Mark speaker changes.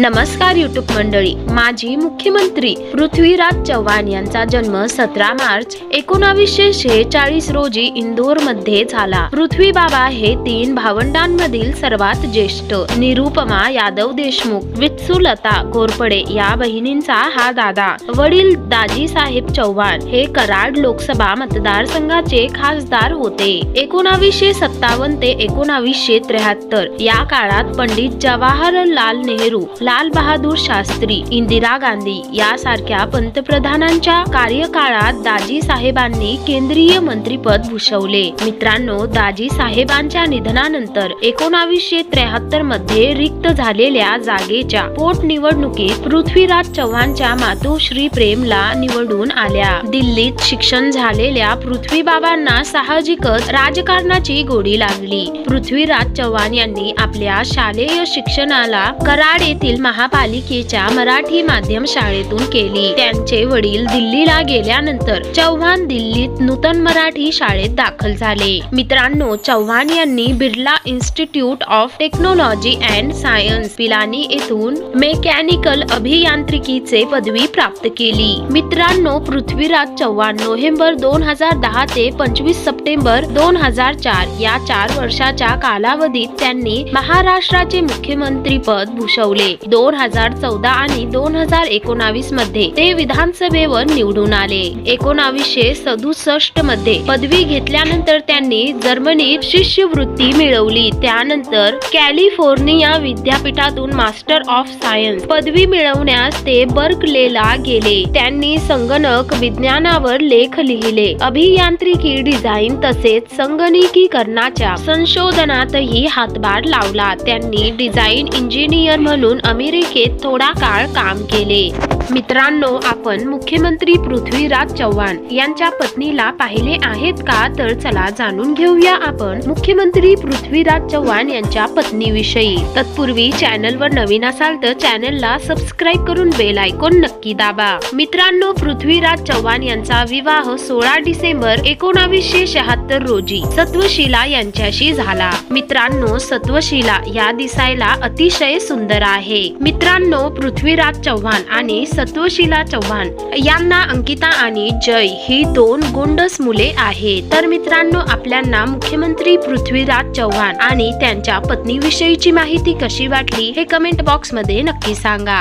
Speaker 1: नमस्कार युट्यूब मंडळी. माजी मुख्यमंत्री पृथ्वीराज चव्हाण यांचा जन्म सतरा मार्च एकोणावीसशे शेहेचाळीस रोजी इंदोरमध्ये झाला. पृथ्वी बाबा हे तीन भावंडांमधील सर्वात ज्येष्ठ निरुपमा यादव देशमुख वित्सुलता घोरपडे या बहिणींचा हा दादा. वडील दाजी साहेब चव्हाण हे कराड लोकसभा मतदारसंघाचे खासदार होते. एकोणावीसशे सत्तावन्न ते एकोणावीसशे त्र्याहत्तर या काळात पंडित जवाहरलाल नेहरू लाल बहादूर शास्त्री इंदिरा गांधी यासारख्या पंतप्रधानांच्या कार्यकाळात दाजी साहेबांनी केंद्रीय मंत्रीपद भूषवले. मित्रांनो दाजी साहेबांच्या निधनानंतर एकोणावीसशे त्र्याहत्तरमध्ये रिक्त झालेल्या जागेच्या पोटनिवडणुकीत पृथ्वीराज चव्हाणच्या मातोश्री प्रेमला निवडून आल्या. दिल्लीत शिक्षण झालेल्या पृथ्वीबाबांना साहजिकच राजकारणाची गोडी लागली. पृथ्वीराज चव्हाण यांनी आपल्या शालेय शिक्षणाला कराड येथील महापालिकेच्या मराठी माध्यम शाळेतून केली. त्यांचे वडील दिल्लीला गेल्यानंतर चव्हाण दिल्लीत नूतन मराठी शाळेत दाखल झाले. मित्रांनो चव्हाण यांनी Birla Institute of Technology and Science Pilani येथून मेकॅनिकल अभियांत्रिकीचे पदवी प्राप्त केली. मित्रांनो पृथ्वीराज चव्हाण नोव्हेंबर दोन हजार दहा ते पंचवीस सप्टेंबर दोन हजार चार या चार वर्षाच्या कालावधीत त्यांनी महाराष्ट्राचे मुख्यमंत्री पद भूषवले. दोन हजार चौदा आणि दोन हजार एकोणावीसमध्ये ते विधानसभेवर निवडून आले. एकोणावीसशे सदुसष्टमध्ये पदवी घेतल्यानंतर त्या त्यांनी जर्मनीत शिष्यवृत्ती मिळवली. त्यानंतर कॅलिफोर्निया विद्यापीठातून मास्टर ऑफ सायन्स पदवी मिळवण्यास ते बर्कलेला गेले. त्यांनी संगणक विज्ञानावर लेख लिहिले. अभियांत्रिकी डिझाईन तसेच संगणकीकरणाच्या संशोधनातही हातभार लावला. त्यांनी डिझाईन इंजिनियर म्हणून अमेरिकेत थोडा काळ काम केले. मित्रांनो आपण मुख्यमंत्री पृथ्वीराज चव्हाण यांच्या पत्नीला पाहिले आहेत का? तर चला जाणून घेऊया आपण मुख्यमंत्री पृथ्वीराज चव्हाण यांच्या पत्नीविषयी. तत्पूर्वी चॅनलवर नवीन असाल तर चॅनलला सबस्क्राईब करून बेल आयकॉन नक्की दाबा. मित्रांनो पृथ्वीराज चव्हाण यांचा विवाह सोळा डिसेंबर एकोणावीसशे शहात्तर रोजी सत्वशिला यांच्याशी झाला. मित्रांनो सत्वशिला या दिसायला अतिशय सुंदर आहे. मित्रांनो पृथ्वीराज चव्हाण आणि सत्वशिला चव्हाण यांना अंकिता आणि जय ही दोन गोंडस मुले आहेत. तर मित्रांनो आपल्यांना मुख्यमंत्री पृथ्वीराज चव्हाण आणि त्यांच्या पत्नीविषयीची माहिती कशी वाटली हे कमेंट बॉक्समध्ये नक्की सांगा.